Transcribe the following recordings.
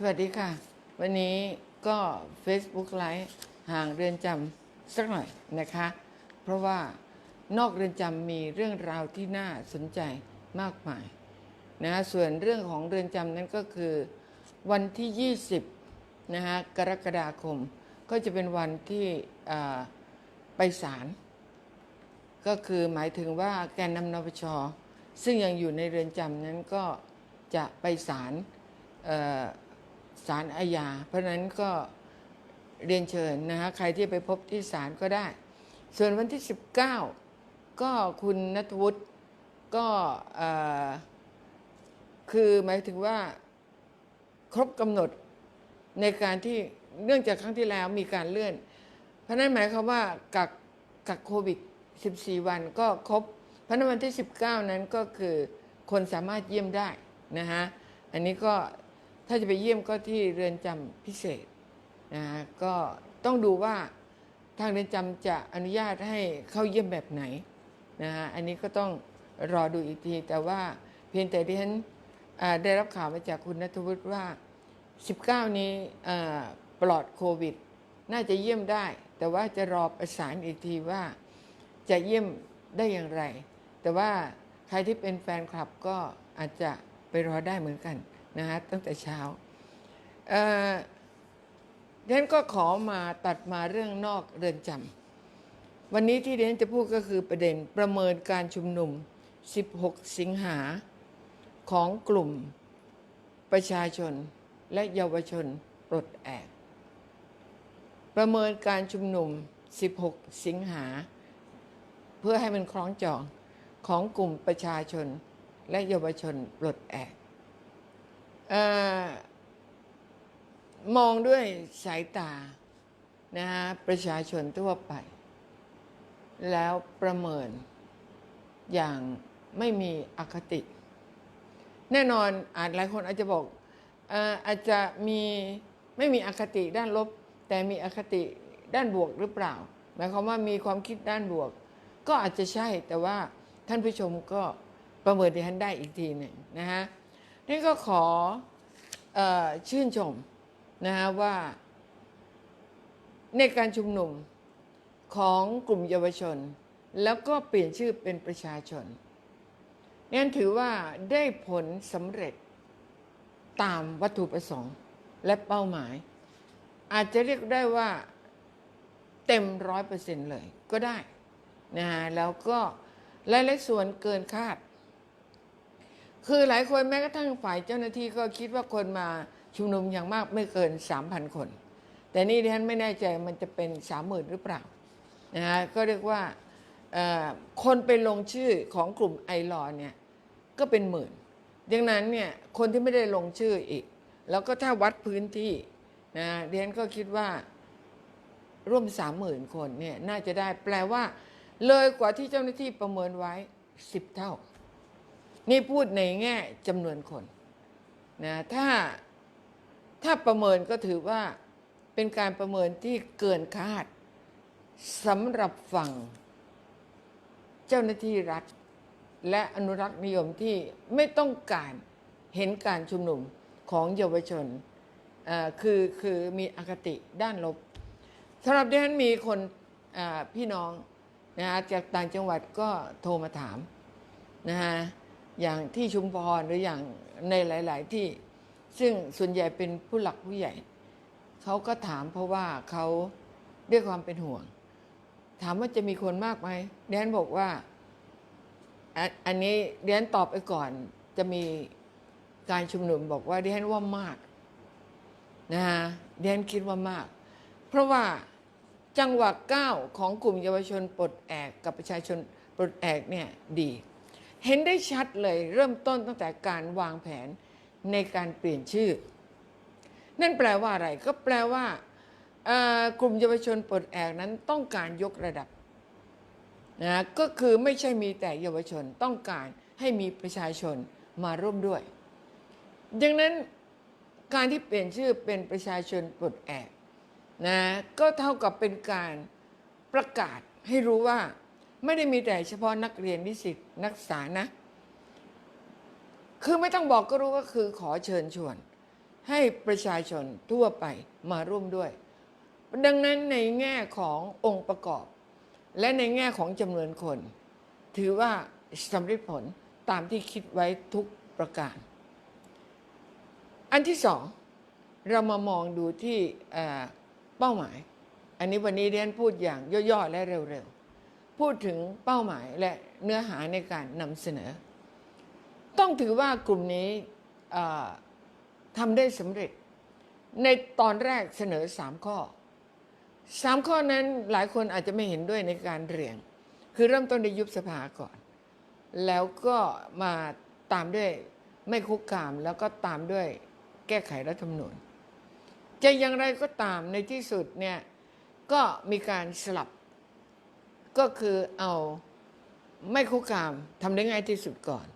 สวัสดีค่ะ วันนี้ก็ Facebook ไลฟ์ห่างเรือนจำสักหน่อยนะคะ เพราะว่านอกเรือนจำมีเรื่องราวที่น่าสนใจมากมายนะส่วนเรื่องของเรือนจำนั้นก็คือ วันที่ 20นะฮะกรกฎาคม ก็จะเป็นวันที่ไปศาลก็คือหมายถึงว่าแกนนำนปชซึ่งยังอยู่ในเรือนจำนั้นก็จะไปศาล ศาลอาญา เพราะนั้นก็เรียนเชิญนะฮะใครที่ไปพบที่ศาลก็ได้ ส่วนวันที่ 19 ก็คุณนัทวุฒิก็คือหมายถึงว่าครบกำหนดในการที่เนื่องจากครั้งที่แล้วมีการเลื่อน เพราะนั้นหมายความว่ากักกักโควิด 14 วันก็ครบพราะฉะนั้นวันที่ 19 นั้นก็คือคนสามารถเยี่ยมได้นะฮะ อันนี้ก็ ถ้าจะไปเยี่ยมก็ที่เรือนจำพิเศษนะฮะก็ต้องดูว่าทางเรือนจำจะอนุญาตให้เข้าเยี่ยมแบบไหนนะฮะอันนี้ก็ต้องรอดูอีกที แต่ว่าเพียงแต่ที่ฉันได้รับข่าวมาจากคุณนัทวุฒิว่า 19 นี้ปลอดโควิด น่าจะเยี่ยมได้ แต่ว่าจะรอประสานอีกทีว่าจะเยี่ยมได้อย่างไร แต่ว่าใครที่เป็นแฟนคลับก็อาจจะไปรอได้เหมือนกัน นะฮะตั้งแต่เช้าเอ่อดิฉันก็ขอมาตัดมาเรื่องนอกเรือนจำวันนี้ที่ดิฉันจะพูดก็คือประเด็นประเมินการชุมนุม 16 สิงหาของกลุ่มประชาชนและเยาวชนปลดแอก ประเมินการชุมนุม 16 สิงหา เพื่อให้มันคล้องจองของกลุ่มประชาชนและเยาวชนปลดแอก มองด้วยสายตานะฮะประชาชนทั่วไป แล้วประเมินอย่างไม่มีอคติ แน่นอนอาจหลายคนอาจจะบอกเอ่ออาจจะมีไม่มีอคติด้านลบ แต่มีอคติด้านบวกหรือเปล่าหมายความว่ามีความคิดด้านบวก ก็อาจจะใช่แต่ว่าท่านผู้ชมก็ประเมินดิฉันได้อีกทีหนึ่งนะฮะ นี่ก็ขอออชื่นชมนะฮะว่า ในการชุมนุมของกลุ่มเยาวชน แล้วก็เปลี่ยนชื่อเป็นประชาชนนั่นถือว่าได้ผลสำเร็จตามวัตถุประสงค์และเป้าหมาย อาจจะเรียกได้ว่าเต็มร้อยเปอร์เซ็นต์เลยก็ได้นะฮะแล้วก็หลายๆส่วนเกินคาด คือหลายคนแม้กระทั่งฝ่ายเจ้าหน้าที่ก็คิดว่าคนมาชุมนุมอย่างมากไม่เกิน 3,000 คน แต่นี่ดิฉันไม่แน่ใจมันจะเป็น 30,000 หรือเปล่านะฮะก็เรียกว่าคนไปลงชื่อของกลุ่มไอรอนเนี่ยก็เป็นหมื่นดังนั้นเนี่ยคนที่ไม่ได้ลงชื่ออีก แล้วก็ถ้าวัดพื้นที่นะดิฉันก็คิดว่าร่วม30,000คนเนี่ยน่าจะได้แปลว่า เลยกว่าที่เจ้าหน้าที่ประเมินไว้10เท่า นี่พูดในแง่จำนวนคนนะถ้าถ้าประเมินก็ถือว่าเป็นการประเมินที่เกินคาดสำหรับฝั่งเจ้าหน้าที่รัฐ และอนุรักษ์นิยมที่ไม่ต้องการเห็นการชุมนุมของเยาวชนอ่อคือคือมีอคติด้านลบสำหรับดิฉันมีคนอ่าพี่น้องนะฮะจากต่างจังหวัดก็โทรมาถามนะฮะ อย่างที่ชุมพรหรืออย่างในหลาย ๆ ที่ซึ่งส่วนใหญ่เป็นผู้หลักผู้ใหญ่ เขาก็ถามเพราะว่าเขาด้วยความเป็นห่วง ถามว่าจะมีคนมากไหมแดนบอกว่า อันนนี้แดนตอบไปก่อน จะมีการชุมนุมบอกว่าแดนว่ามากนะฮะแดนคิดว่ามาก เพราะว่าจังหวะก้าวของกลุ่มเยาวชนปลดแอกกับประชาชนปลดแอกเนี่ยดี เห็นได้ชัดเลยเริ่มต้นตั้งแต่การวางแผนในการเปลี่ยนชื่อ นั่นแปลว่าอะไรก็แปลว่ากลุ่มเยาวชนปลดแอกนั้นต้องการยกระดับนะก็คือไม่ใช่มีแต่เยาวชนต้องการให้มีประชาชนมาร่วมด้วย ดังนั้นการที่เปลี่ยนชื่อเป็นประชาชนปลดแอกนะก็เท่ากับเป็นการประกาศให้รู้ว่า ไม่ได้มีแต่เฉพาะนักเรียนนิสิตนักศึกษานะ คือไม่ต้องบอกก็รู้ก็คือขอเชิญชวน ให้ประชาชนทั่วไปมาร่วมด้วย ดังนั้นในแง่ขององค์ประกอบ และในแง่ของจำนวนคน ถือว่าสำเร็จผลตามที่คิดไว้ทุกประการ อันที่สองเรามามองดูที่เอ่อเป้าหมาย อันนี้วันนี้เรียนพูดอย่างย่อๆและเร็วๆ พูดถึงเป้าหมายและเนื้อหาในการนำเสนอ ต้องถือว่ากลุ่มนี้ทำได้สำเร็จ ในตอนแรกเสนอสามข้อสามข้อนั้นหลายคนอาจจะไม่เห็นด้วยในการเรียง คือเริ่มต้นในยุบสภาก่อน แล้วก็มาตามด้วยไม่คุกคาม แล้วก็ตามด้วยแก้ไขรัฐธรรมนูญจะอย่างไรก็ตามในที่สุดเนี่ยก็มีการสลับ ก็คือเอาไม่คุกคามทำได้ง่ายที่สุดก่อน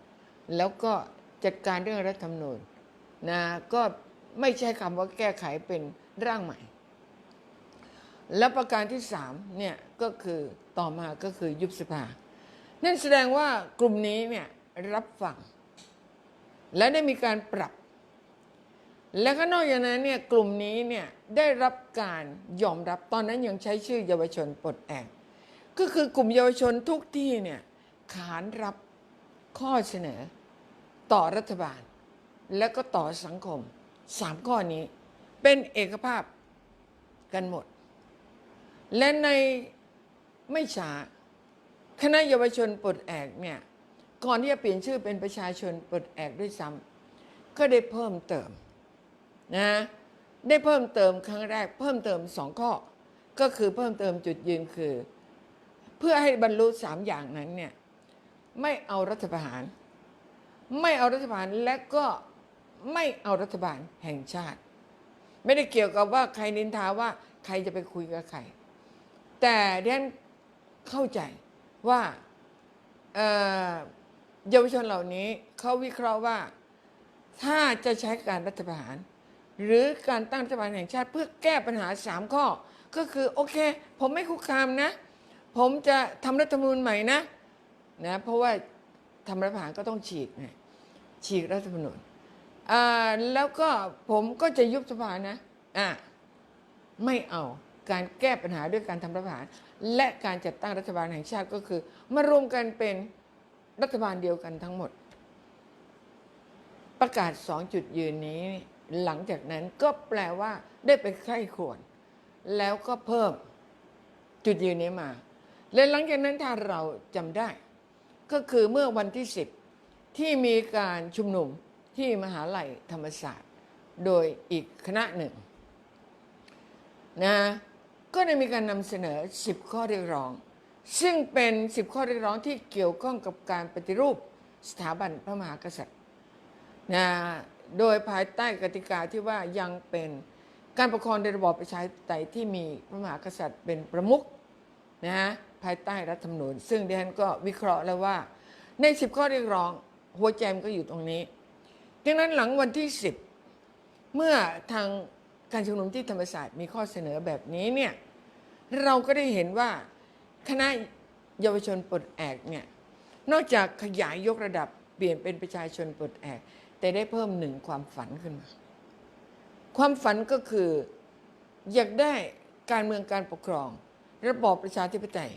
แล้วก็จัดการเรื่องรัฐธรรมนูญนะก็ไม่ใช่คำว่าแก้ไขเป็นร่างใหม่ และประการที่สามเนี่ยก็คือต่อมาก็คือยุบสภา นั่นแสดงว่ากลุ่มนี้เนี่ยรับฟังและได้มีการปรับ และก็นอกจากนั้นเนี่ยกลุ่มนี้เนี่ยได้รับการยอมรับตอนนั้นยังใช้ชื่อเยาวชนปลดแอก ก็คือกลุ่มเยาวชนทุกที่เนี่ยขานรับข้อเสนอต่อรัฐบาล และก็ต่อสังคมสามข้อนี้ เป็นเอกภาพกันหมด และในไม่ช้าคณะเยาวชนปลดแอกเนี่ยก่อนที่จะเปลี่ยนชื่อเป็นประชาชนปลดแอกด้วยซ้ำก็ได้เพิ่มเติมนะได้เพิ่มเติมครั้งแรก เพิ่มเติมสองข้อ ก็คือเพิ่มเติมจุดยืนคือ เพื่อให้บรรลุสามอย่างนั้นเนี่ยไม่เอารัฐประหาร ไม่เอารัฐประหารและก็ไม่เอารัฐบาลแห่งชาติ ไม่ได้เกี่ยวกับว่าใครนินทาว่าใครจะไปคุยกับใคร แต่เดนเข้าใจว่าเอ่อเยาวชนเหล่านี้เขาวิเคราะห์ว่าถ้าจะใช้การรัฐประหาร หรือการตั้งรัฐบาลแห่งชาติเพื่อแก้ปัญหาสามข้อ ก็คือโอเค ผมไม่คุกคามนะ ผมจะทำรัฐธรรมนูญใหม่นะนะเพราะว่าทำรัฐประหารก็ต้องฉีกไงฉีกรัฐธรรมนูญแล้วก็ผมก็จะยุบสภานะอะไม่เอาการแก้ปัญหาด้วยการทำรัฐประหาร และการจัดตั้งรัฐบาลแห่งชาติก็คือ มารวมกันเป็นรัฐบาลเดียวกันทั้งหมด ประกาศสองจุดยืนนี้ หลังจากนั้นก็แปลว่าได้ไปใคร่ควร แล้วก็เพิ่มจุดยืนนี้มา และหลังจากนั้นถ้าเราจำได้ ก็คือเมื่อวันที่ 10 ที่มีการชุมนุมที่มหาลัยธรรมศาสตร์ โดยอีกคณะหนึ่งนะก็ได้มีการนำเสนอ 10 ข้อเรียกร้อง ซึ่งเป็น 10 ข้อเรียกร้องที่เกี่ยวข้องกับการปฏิรูปสถาบันพระมหากษัตริย์นะโดยภายใต้กติกาที่ว่ายังเป็นการปกครองในระบอบประชาธิปไตยที่มีพระมหากษัตริย์เป็นประมุขนะ ภายใต้รัฐธรรมนูญ ซึ่งดิฉันก็วิเคราะห์แล้วว่า ใน 10 ข้อเรียกร้อง หัวใจมันก็อยู่ตรงนี้ ดังนั้นหลังวันที่ 10 เมื่อทางการชุมนุมที่ธรรมศาสตร์มีข้อเสนอแบบนี้เนี่ยเราก็ได้เห็นว่าคณะเยาวชนปลดแอกเนี่ยนอกจากขยายยกระดับเปลี่ยนเป็นประชาชนปลดแอก แต่ได้เพิ่มหนึ่งความฝันขึ้นมา ความฝันก็คืออยากได้การเมืองการปกครอง ระบอบประชาธิปไตย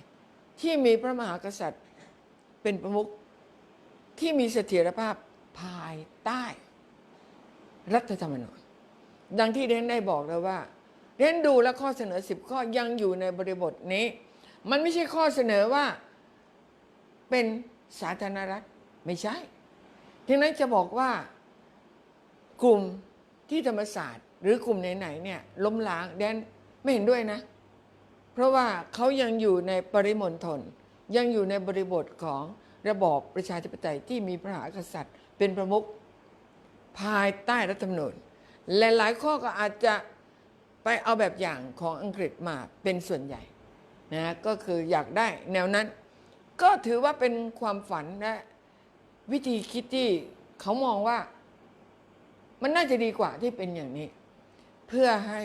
ที่มีพระมหากษัตริย์เป็นประมุขที่มีเสถียรภาพภายใต้ รัฐธรรมนูญดังที่เดนได้บอกแล้วว่าเดนดูและข้อเสนอสิบข้อยังอยู่ในบริบทนี้ มันไม่ใช่ข้อเสนอว่าเป็นสาธารณรัฐไม่ใช่ทีนั้นจะบอกว่ากลุ่มที่ธรรมศาสตร์ หรือกลุ่มไหนๆเนี่ยล้มล้างแดนไม่เห็นด้วยนะ เพราะว่าเขายังอยู่ในปริมณฑลยังอยู่ในบริบทของระบอบประชาธิปไตยที่มีพระมหากษัตริย์ เป็นประมุขภายใต้รัฐธรรมนูญและหลายข้อก็อาจจะไปเอาแบบอย่างของอังกฤษมาเป็นส่วนใหญ่นะก็คืออยากได้แนวนั้น ก็ถือว่าเป็นความฝันและวิธีคิดที่เขามองว่ามันน่าจะดีกว่าที่เป็นอย่างนี้ เพื่อให้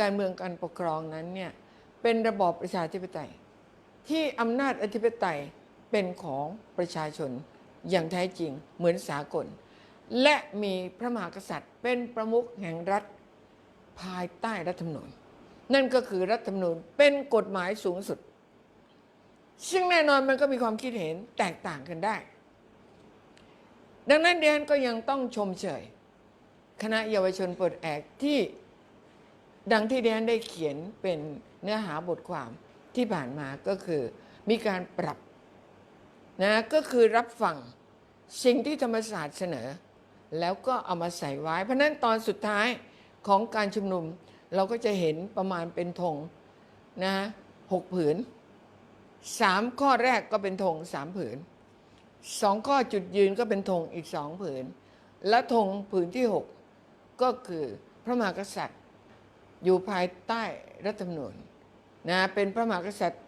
การเมืองการปกครองนั้นเนี่ยเป็นระบอบประชาธิปไตย ที่อำนาจอธิปไตยเป็นของประชาชนอย่างแท้จริงเหมือนสากล และมีพระมหากษัตริย์เป็นประมุขแห่งรัฐภายใต้รัฐธรรมนูญ นั่นก็คือรัฐธรรมนูญเป็นกฎหมายสูงสุด ซึ่งแน่นอนมันก็มีความคิดเห็นแตกต่างกันได้ ดังนั้นเดียนก็ยังต้องชมเชยคณะเยาวชนปลดแอกที่ ดังที่เดนได้เขียนเป็นเนื้อหาบทความที่ผ่านมาก็คือ มีการปรับนะก็คือรับฟังสิ่งที่ธรรมศาสตร์เสนอ แล้วก็เอามาใส่ไว้ เพราะนั้นตอนสุดท้ายของการชุมนุม เราก็จะเห็นประมาณเป็นธงนะหกผืนสามข้อแรกก็เป็นธงสามผืนสองข้อจุดยืนก็เป็นธงอีกสองผืน และธงผืนที่หกก็คือพระมหากษัตริย์ อยู่ภายใต้รัฐธรรมนูญนะเป็นพระมหากษัตริย์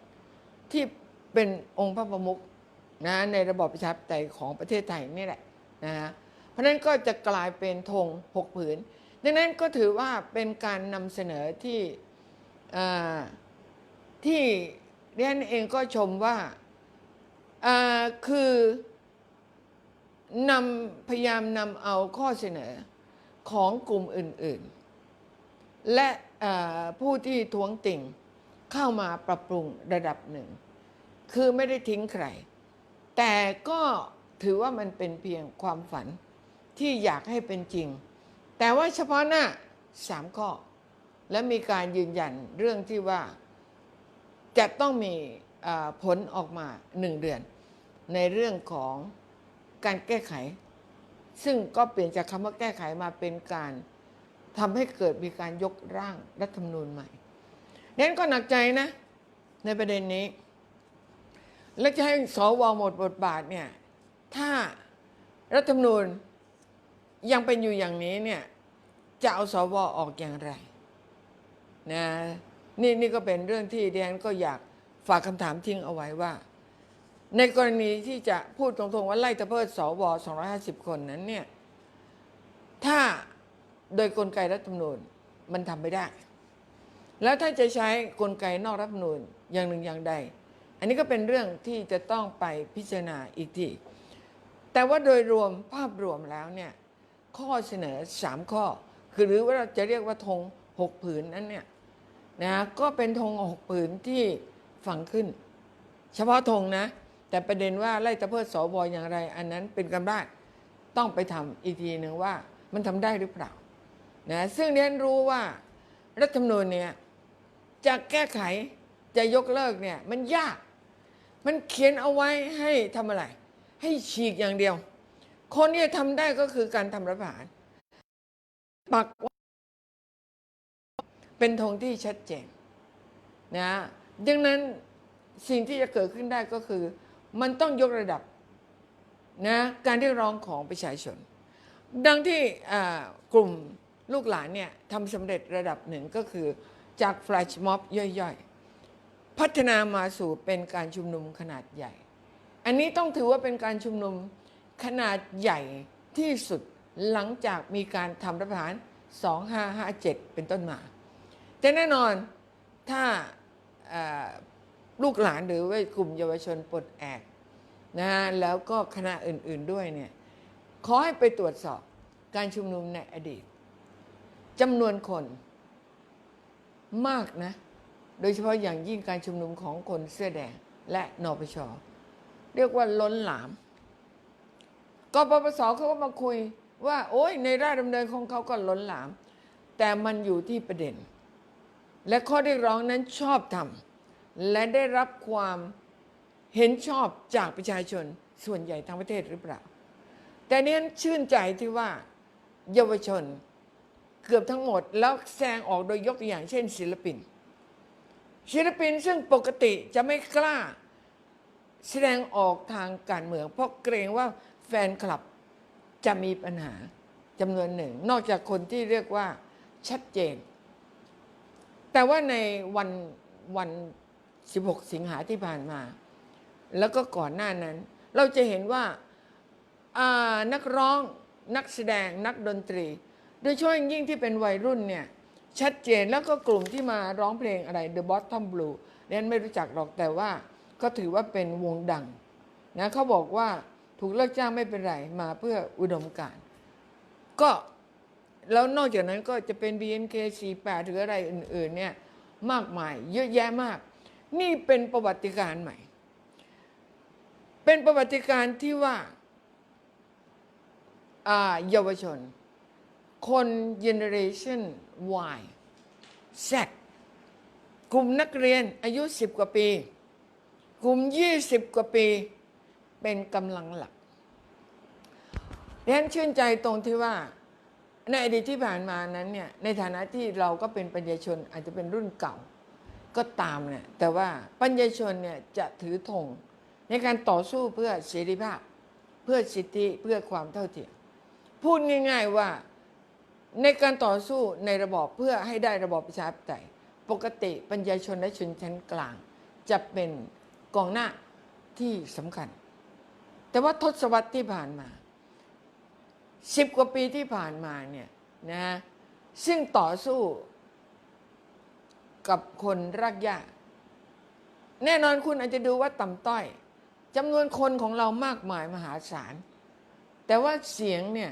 ที่เป็นองค์พระประมุขนะในระบอบประชาธิปไตยของประเทศไทยนี่แหละนะฮะเพราะนั้นก็จะกลายเป็นธงหกผืน ดังนั้นก็ถือว่าเป็นการนำเสนอที่ที่เรียนเองก็ชมว่าอ่าคือนำพยายามนำเอาข้อเสนอของกลุ่มอื่น ๆ และผู้ที่ท้วงติ่งเข้ามาปรับปรุงระดับหนึ่ง คือไม่ได้ทิ้งใคร แต่ก็ถือว่ามันเป็นเพียงความฝันที่อยากให้เป็นจริง แต่ว่าเฉพาะหน้าสามข้อ และมีการยืนยันเรื่องที่ว่าจะต้องมีผลออกมาหนึ่งเดือน ในเรื่องของการแก้ไข ซึ่งก็เปลี่ยนจากคำว่าแก้ไขมาเป็นการ ทำให้เกิดมีการยกร่างรัฐธรรมนูญใหม่นั้นก็หนักใจนะ ในประเด็นนี้ แล้วจะให้สวหมดบทบาทเนี่ย ถ้ารัฐธรรมนูญยังเป็นอยู่อย่างนี้เนี่ย จะเอาสวออกอย่างไรนะนี่นี่ก็เป็นเรื่องที่ดิฉันก็อยากฝากคำถามทิ้งเอาไว้ว่า ในกรณีที่จะพูดตรงๆว่าไล่ตะเพิดสว 250 คนนั้นเนี่ย ถ้า โดยกลไกรัฐธรรมนูญมันทำไม่ได้ แล้วถ้าจะใช้กลไกนอกรัฐธรรมนูญอย่างหนึ่งอย่างใด อันนี้ก็เป็นเรื่องที่จะต้องไปพิจารณาอีกทีแต่ว่าโดยรวมภาพรวมแล้วเนี่ยข้อเสนอสามข้อ คือหรือว่าเราจะเรียกว่าธงหกผืนนั้นเนี่ยนะก็เป็นธงหกผืนที่ฝังขึ้น เฉพาะธงนะ แต่ประเด็นว่าไล่ตะเพิดสวอย่างไร อันนั้นเป็นกำไรต้องไปทำอีกทีหนึ่งว่ามันทำได้หรือเปล่า นะซึ่งเรียนรู้ว่ารัฐธรรมนูญเนี่ยจะแก้ไขจะยกเลิกเนี่ยมันยาก มันเขียนเอาไว้ให้ทำอะไร ให้ฉีกอย่างเดียว คนที่จะทำได้ก็คือการทำรัฐประหารปักเป็นธงที่ชัดเจนนะดังนั้นสิ่งที่จะเกิดขึ้นได้ก็คือ มันต้องยกระดับนะการเรียกร้องของประชาชน ดังที่กลุ่ม ลูกหลานเนี่ยทำสำเร็จระดับหนึ่งก็คือจากแฟลชม็อบย่อยๆ พัฒนามาสู่เป็นการชุมนุมขนาดใหญ่ อันนี้ต้องถือว่าเป็นการชุมนุมขนาดใหญ่ที่สุดหลังจากมีการทำรัฐประหาร 2557 เป็นต้นมา แต่แน่นอนถ้าลูกหลานหรือว่ากลุ่มเยาวชนปลดแอกนะฮะแล้วก็คณะอื่นๆด้วยเนี่ยขอให้ไปตรวจสอบการชุมนุมในอดีต จำนวนคนมากนะ โดยเฉพาะอย่างยิ่งการชุมนุมของคนเสื้อแดง และนปช เรียกว่าล้นหลามกปปสเขาก็มาคุยว่า โอ้ยในราชดำเนินของเขาก็ล้นหลาม แต่มันอยู่ที่ประเด็น และข้อเรียกร้องนั้นชอบทำและได้รับความเห็นชอบจากประชาชนส่วนใหญ่ทั้งประเทศหรือเปล่า แต่เนี้ชื่นใจที่ว่าเยาวชน กือบทั้งหมด แล้วแสดงออกโดยยกตัวอย่างเช่น ศิลปิน ศิลปินซึ่งปกติจะไม่กล้า แสดงออกทางการเมือง เพราะเกรงว่าแฟนคลับจะมีปัญหาจำนวนหนึ่ง นอกจากคนที่เรียกว่าชัดเจน แต่ว่าในวันวัน 16 สิงหาที่ผ่านมา แล้วก็ก่อนหน้านั้น เราจะเห็นว่าอ่านักร้องนักแสดงนักดนตรี โดยเฉพาะอย่างยิ่งที่เป็นวัยรุ่นเนี่ยชัดเจนแล้วก็กลุ่มที่มาร้องเพลงอะไร The Bottom Blue เรนไม่รู้จักหรอกแต่ว่าก็ถือว่าเป็นวงดังนะเขาบอกว่าถูกเลิกจ้างไม่เป็นไรมาเพื่ออุดมการก็แล้วนอกจากนั้นก็จะเป็น BNK 48 หรืออะไรอื่นๆเนี่ยมากมายเยอะแยะมาก นี่เป็นประวัติการณ์ใหม่ เป็นประวัติการณ์ที่ว่าเยาวชน คนเจเนเรชัน Y Z กลุ่มนักเรียนอายุ 10 กว่าปี กลุ่ม 20 กว่าปี เป็นกำลังหลักดิฉันชื่นใจตรงที่ว่า ในอดีตที่ผ่านมานั้นเนี่ยในฐานะที่เราก็เป็นปัญญาชนอาจจะเป็นรุ่นเก่าก็ตามเนี่ยแต่ว่าปัญญาชนเนี่ยจะถือธงในการต่อสู้เพื่อเสรีภาพ เพื่อสิทธิเพื่อความเท่าเทียมพูดง่าย ๆว่า ในการต่อสู้ในระบอบเพื่อให้ได้ระบอบประชาธิปไตยปกติปัญญาชนและชนชั้นกลาง จะเป็นกองหน้าที่สำคัญ แต่ว่าทศวรรษที่ผ่านมาสิบกว่าปีที่ผ่านมาเนี่ยนะซึ่งต่อสู้กับคนรากหญ้าแน่นอนคุณอาจจะดูว่าต่ำต้อยจำนวนคนของเรามากมายมหาศาล แต่ว่าเสียงเนี่ย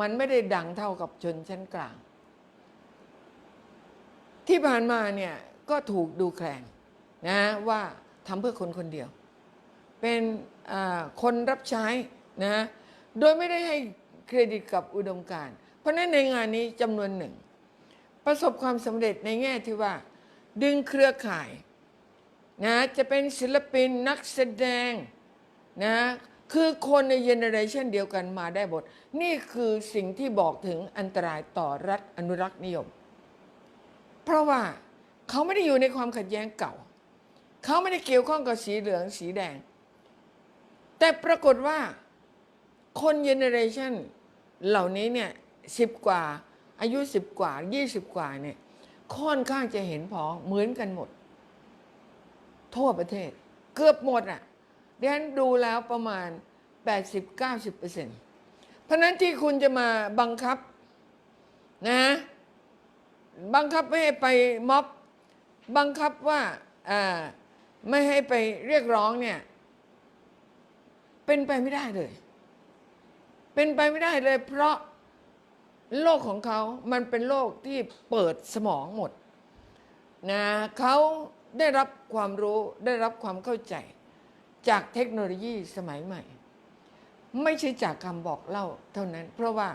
มันไม่ได้ดังเท่ากับชนชั้นกลาง ที่ผ่านมาเนี่ยก็ถูกดูแคลนนะว่าทำเพื่อคนคนเดียว เป็นคนรับใช้นะโดยไม่ได้ให้เครดิตกับอุดมการณ์เพราะนั้นในงานนี้จำนวนหนึ่ง ประสบความสำเร็จในแง่ที่ว่า ดึงเครือข่ายนะจะเป็นศิลปินนักแสดงนะ คือคนในเจเนอเรชันเดียวกันมาได้หมดนี่คือสิ่งที่บอกถึงอันตรายต่อรัฐอนุรักษ์นิยม เพราะว่าเขาไม่ได้อยู่ในความขัดแย้งเก่า เขาไม่ได้เกี่ยวข้องกับสีเหลืองสีแดง แต่ปรากฏว่าคนเจเนอเรชันเหล่านี้เนี่ยสิบกว่าอายุสิบกว่า20กว่าเนี่ยค่อนข้างจะเห็นพ้องเหมือนกันหมด ทั่วประเทศ เกือบหมดอะดิฉันดูแล้วประมาณ 80-90%เพราะนั้นที่คุณจะมาบังคับนะบังคับไม่ให้ไปม็อบ บังคับว่าไม่ให้ไปเรียกร้องเนี่ย เป็นไปไม่ได้เลย เป็นไปไม่ได้เลย เพราะโลกของเขา มันเป็นโลกที่เปิดสมองหมดนะเขาได้รับความรู้ได้รับความเข้าใจจากเทคโนโลยีสมัยใหม่ ไม่ใช่จากคำบอกเล่าเท่านั้น เพราะว่า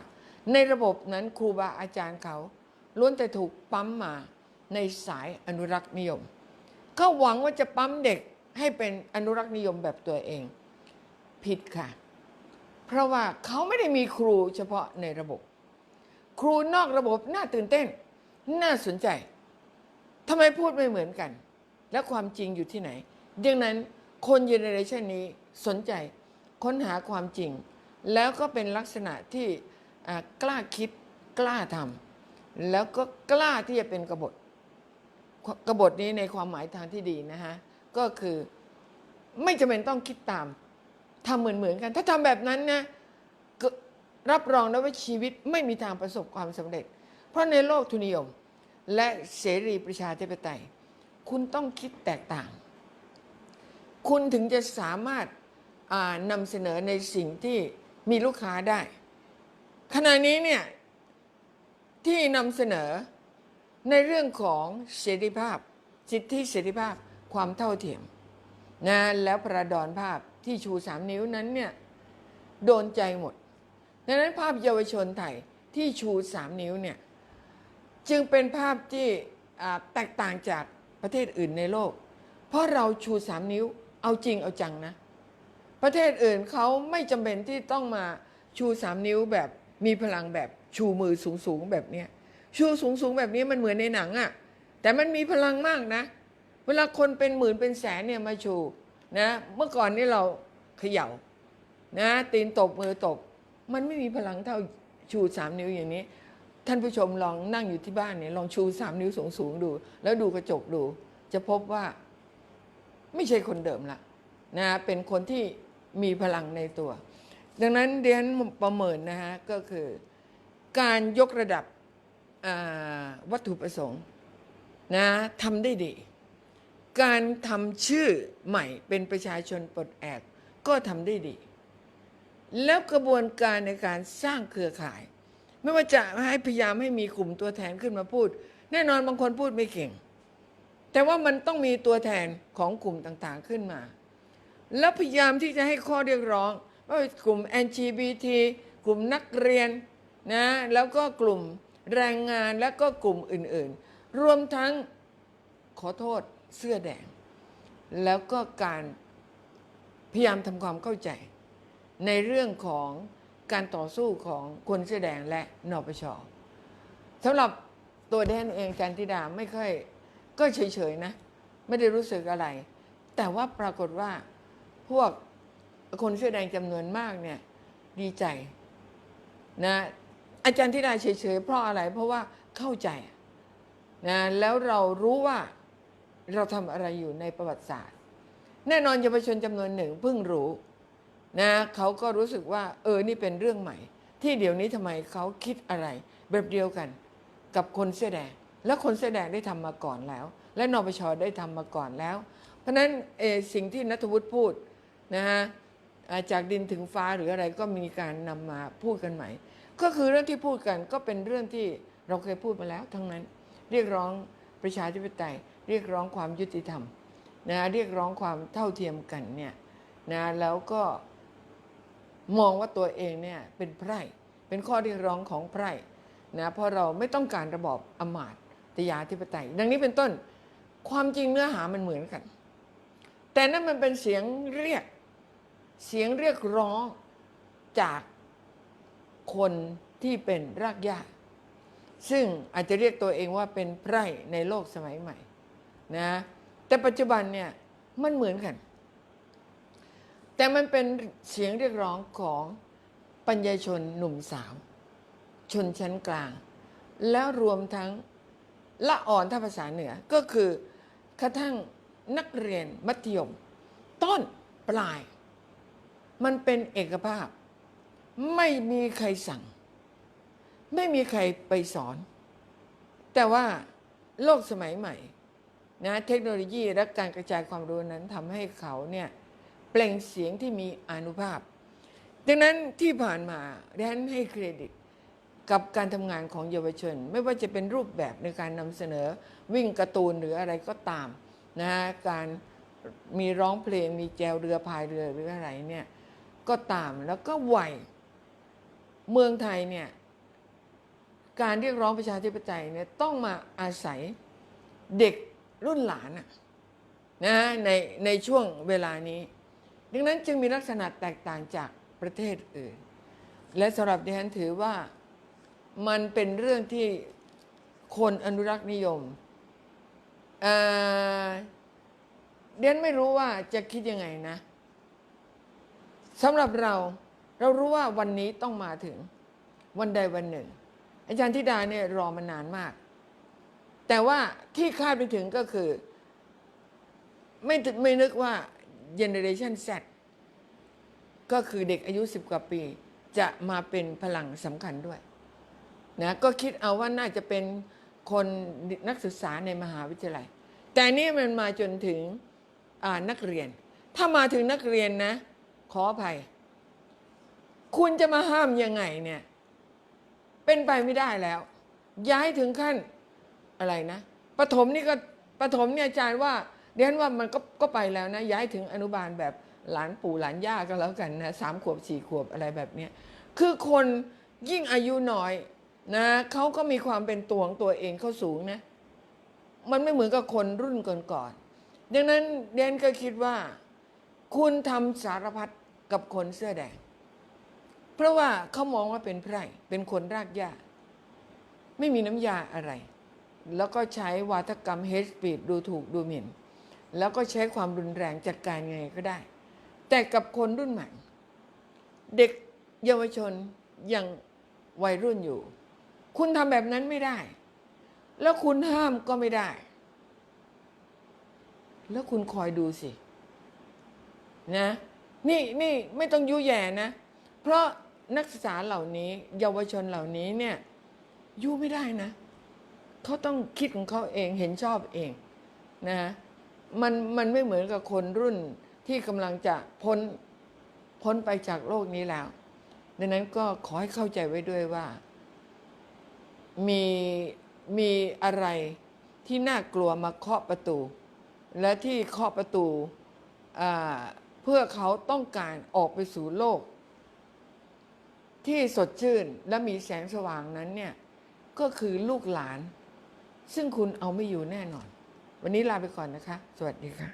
ในระบบนั้นครูบาอาจารย์เขาล้วนแต่ถูกปั๊มมาในสายอนุรักษ์นิยมเขาหวังว่าจะปั๊มเด็กให้เป็นอนุรักษ์นิยมแบบตัวเอง ผิดค่ะ เพราะว่าเขาไม่ได้มีครูเฉพาะในระบบ ครูนอกระบบน่าตื่นเต้น น่าสนใจทำไมพูดไม่เหมือนกัน และความจริงอยู่ที่ไหนดังนั้นคนเจเนอเรชันนี้สนใจ ค้นหาความจริง แล้วก็เป็นลักษณะที่กล้าคิดกล้าทำแล้วก็กล้าที่จะเป็นกบฏกบฏนี้ในความหมายทางที่ดีนะฮะก็คือไม่จำเป็นต้องคิดตามทำเหมือนเหมือนๆกัน ถ้าทำแบบนั้นนะรับรองได้ว่าชีวิตไม่มีทางประสบความสำเร็จ เพราะในโลกทุนนิยม และเสรีประชาธิปไตย คุณต้องคิดแตกต่าง คุณถึงจะสามารถ นำเสนอในสิ่งที่มีลูกค้าได้ ขณะนี้เนี่ยที่นำเสนอในเรื่องของเสรีภาพ สิทธิเสรีภาพความเท่าเทียมนะแล้วประดอนภาพที่ชูสามนิ้วนั้นเนี่ยโดนใจหมดดังนั้นภาพเยาวชนไทยที่ชูสามนิ้วเนี่ยจึงเป็นภาพที่แตกต่างจากประเทศอื่นในโลก เพราะเราชูสามนิ้วเอาจริงเอาจังนะ ประเทศอื่นเขาไม่จำเป็นที่ต้องมาชูสามนิ้วแบบมีพลังแบบชูมือสูงๆแบบเนี้ยชูสูงสูงๆแบบนี้มันเหมือนในหนังอะ่ะแต่มันมีพลังมากนะ เวลาคนเป็นหมื่นเป็นแสนเนี่ยมาชูนะเมื่อก่อนนี่เราเขย่านะตีนตบมือตบ มันไม่มีพลังเท่าชูสามนิ้วอย่างนี้ ท่านผู้ชมลองนั่งอยู่ที่บ้านเนี่ยลองชูสามนิ้วสูงๆดู แล้วดูกระจกดู จะพบว่าไม่ใช่คนเดิมละนะเป็นคนที่ มีพลังในตัว ดังนั้นเรียนประเมินนะฮะก็คือการยกระดับวัตถุประสงค์นะทำได้ดี การทำชื่อใหม่เป็นประชาชนปลดแอกก็ทำได้ดี แล้วกระบวนการในการสร้างเครือข่าย ไม่ว่าจะให้พยายามให้มีกลุ่มตัวแทนขึ้นมาพูด แน่นอนบางคนพูดไม่เก่ง แต่ว่ามันต้องมีตัวแทนของกลุ่มต่างๆขึ้นมา แล้วพยายามที่จะให้ข้อเรียกร้องว่ากลุ่ม LGBT กลุ่มนักเรียนนะแล้วก็กลุ่มแรงงานแล้วก็กลุ่มอื่นๆ รวมทั้งขอโทษเสื้อแดง แล้วก็การพยายามทำความเข้าใจ ในเรื่องของการต่อสู้ของคนเสื้อแดงและนปชสำหรับตัวแดนเองจันทิดาไม่ค่อยก็เฉยๆนะ ไม่ได้รู้สึกอะไร แต่ว่าปรากฏว่า พวกคนเสื้อแดงจำนวนมากเนี่ยดีใจนะอาจารย์ธิดาเฉยๆเพราะอะไรเพราะว่าเข้าใจนะแล้วเรารู้ว่าเราทำอะไรอยู่ในประวัติศาสตร์ แน่นอนเยาวชนจำนวนหนึ่งเพิ่งรู้นะเขาก็รู้สึกว่า เออนี่เป็นเรื่องใหม่ ที่เดี๋ยวนี้ทำไมเขาคิดอะไร แบบเดียวกัน กับคนเสื้อแดง และคนเสื้อแดงได้ทำมาก่อนแล้ว และนปชได้ทำมาก่อนแล้ว เพราะนั้นสิ่งที่นัทวุฒิพูด นะฮะจากดินถึงฟ้าหรืออะไรก็มีการนำมาพูดกันใหม่ ก็คือเรื่องที่พูดกันก็เป็นเรื่องที่เราเคยพูดมาแล้ว ทั้งนั้นเรียกร้องประชาธิปไตย เรียกร้องความยุติธรรมนะเรียกร้องความเท่าเทียมกันเนี่ยนะแล้วก็มองว่าตัวเองเนี่ยเป็นไพร่เป็นข้อเรียกร้องของไพร่นะเพราะเราไม่ต้องการระบอบอมาตยาธิปไตย ดังนี้เป็นต้นความจริงเนื้อหามันเหมือนกัน แต่นั่นมันเป็นเสียงเรียก เสียงเรียกร้องจากคนที่เป็นรากหญ้าซึ่งอาจจะเรียกตัวเองว่าเป็นไพร่ในโลกสมัยใหม่นะแต่ปัจจุบันเนี่ยมันเหมือนกัน แต่มันเป็นเสียงเรียกร้องของปัญญาชนหนุ่มสาว ชนชั้นกลาง แล้วรวมทั้งละอ่อนถ้าภาษาเหนือก็คือกระทั่งนักเรียนมัธยม ต้นปลาย มันเป็นเอกภาพ ไม่มีใครสั่ง ไม่มีใครไปสอน แต่ว่าโลกสมัยใหม่นะเทคโนโลยีและการกระจายความรู้นั้นทำให้เขาเนี่ยเปล่งเสียงที่มีอนุภาพ ดังนั้นที่ผ่านมาดิฉันให้เครดิตกับการทำงานของเยาวชน ไม่ว่าจะเป็นรูปแบบในการนำเสนอวิ่งการ์ตูนหรืออะไรก็ตามนะการมีร้องเพลงมีแจวเรือพายเรือหรืออะไรเนี่ย ก็ตามแล้วก็ไหวเมืองไทยเนี่ยการเรียกร้องประชาธิปไตยเนี่ยต้องมาอาศัยเด็กรุ่นหลานอะนะในในช่วงเวลานี้ ดังนั้นจึงมีลักษณะแตกต่างจากประเทศอื่น และสำหรับดิฉันถือว่ามันเป็นเรื่องที่คนอนุรักษ์นิยมเดนไม่รู้ว่าจะคิดยังไงนะ สำหรับเราเรารู้ว่าวันนี้ต้องมาถึงวันใดวันหนึ่ง อาจารย์ธิดาเนี่ยรอมานานมาก แต่ว่าที่คาดไปถึงก็คือ ไม่ไม่นึกว่าเจเนอเรชัน Z ก็คือเด็กอายุ 10 กว่าปี จะมาเป็นพลังสำคัญด้วยนะก็คิดเอาว่าน่าจะเป็นคนนักศึกษาในมหาวิทยาลัย แต่นี่มันมาจนถึงนักเรียน ถ้ามาถึงนักเรียนนะ ขออภัย คุณจะมาห้ามยังไงเนี่ย เป็นไปไม่ได้แล้ว ย้ายถึงขั้นอะไรนะประถมนี่ก็ประถมเนี่ยอาจารย์ว่าเรียนว่ามันก็ก็ไปแล้วนะ ย้ายถึงอนุบาลแบบหลานปู่หลานย่าก็แล้วกันนะสามขวบสี่ขวบอะไรแบบเนี้ยคือคนยิ่งอายุน้อยนะเขาก็มีความเป็นตัวของตัวเองเขาสูงนะ มันไม่เหมือนกับคนรุ่นก่อนๆดังนั้นเดนก็คิดว่า คุณทำสารพัดกับคนเสื้อแดง เพราะว่าเขามองว่าเป็นไพร่เป็นคนรากหญ้าไม่มีน้ำยาอะไร แล้วก็ใช้วาทกรรมเฮสปีดดูถูกดูหมิ่น แล้วก็ใช้ความรุนแรงจัดการไงก็ได้ แต่กับคนรุ่นใหม่ เด็กเยาวชนยังวัยรุ่นอยู่ คุณทำแบบนั้นไม่ได้ แล้วคุณห้ามก็ไม่ได้ แล้วคุณคอยดูสิ นะนี่นี่ไม่ต้องยุแย่นะ เพราะนักศึกษาเหล่านี้ เยาวชนเหล่านี้เนี่ยยุไม่ได้นะเขาต้องคิดของเขาเองเห็นชอบเองนะมันมันไม่เหมือนกับคนรุ่นที่กำลังจะพ้นพ้นไปจากโลกนี้แล้ว ดังนั้นก็ขอให้เข้าใจไว้ด้วยว่า มีมีอะไรที่น่ากลัวมาเคาะประตู และที่เคาะประตูอ่า พื่อเขาต้องการออกไปสู่โลก ที่สดชื่นและมีแสงสว่างนั้นเนี่ยก็คือลูกหลาน ซึ่งคุณเอาไม่อยู่แน่นอน วันนี้ลาไปก่อนนะคะ สวัสดีค่ะ